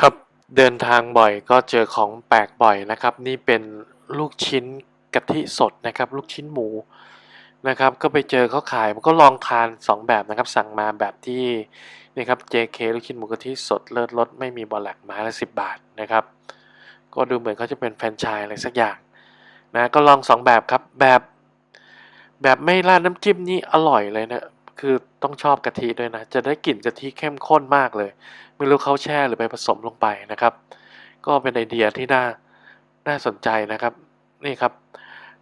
ครับเดินทางบ่อยก็เจอของแปลกบ่อยนะครับ นี่เป็นลูกชิ้นกะทิสดนะครับ ลูกชิ้นหมูนะครับ ก็ไปเจอเขาขายมันก็ลองทาน 2 แบบนะครับ สั่งมาแบบที่นี่ครับ JK ลูกชิ้นหมูกะทิสดเลิศรสไม่มีบอลแลกไม้ละ10 บาทนะครับ ก็ดูเหมือนเขาจะเป็นแฟรนไชส์อะไรสักอย่างนะก็ลอง 2 แบบครับแบบ แบบไม่ราดน้ำจิ้มนี่อร่อยเลยนะ คือต้องชอบกะทิด้วยนะ จะได้กลิ่นกะทิเข้มข้นมากเลย ไม่รู้เขาแช่หรือไปผสมลงไปนะครับ ก็เป็นไอเดียที่น่าน่าสนใจนะครับ นี่ครับ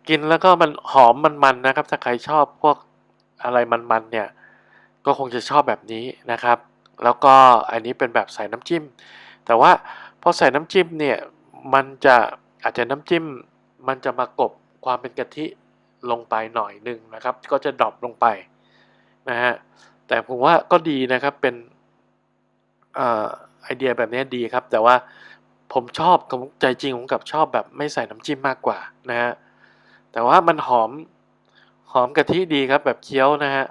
กินแล้วก็มันหอมมันๆนนะครับ ถ้าใครชอบพวกอะไรมันๆเนี่ย ก็คงจะชอบแบบนี้นะครับ แล้วก็อันนี้เป็นแบบใส่น้ำจิ้ม แต่ว่าพอใส่น้ำจิ้มเนี่ยมันจะอาจจะน้ำจิ้ม มันจะมากบความเป็นกะทิลงไปหน่อยหนึ่งนะครับ ก็จะดรอปลงไป นะฮะแต่ผมว่าก็ดีนะครับเป็นอไอเดียแบบนี้ดีครับ แต่ว่าผมชอบผมใจจริงผมกับชอบแบบไม่ใส่น้ำจิ้มมากกว่านะฮะแต่ว่ามันหอมหอมกะทิดีครับแบบเคี้ยวนะฮะ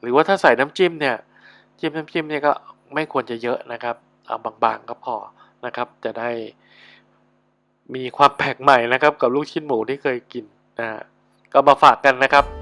หรือว่าถ้าใส่น้ำจิ้มเนี่ยจิ้มน้ำจิ้มเนี่ยก็ไม่ควรจะเยอะนะครับเอาบางๆก็พอนะครับ จะได้มีความแปลกใหม่นะครับ กับลูกชิ้นหมูที่เคยกินนะฮะก็มาฝากกันนะครับ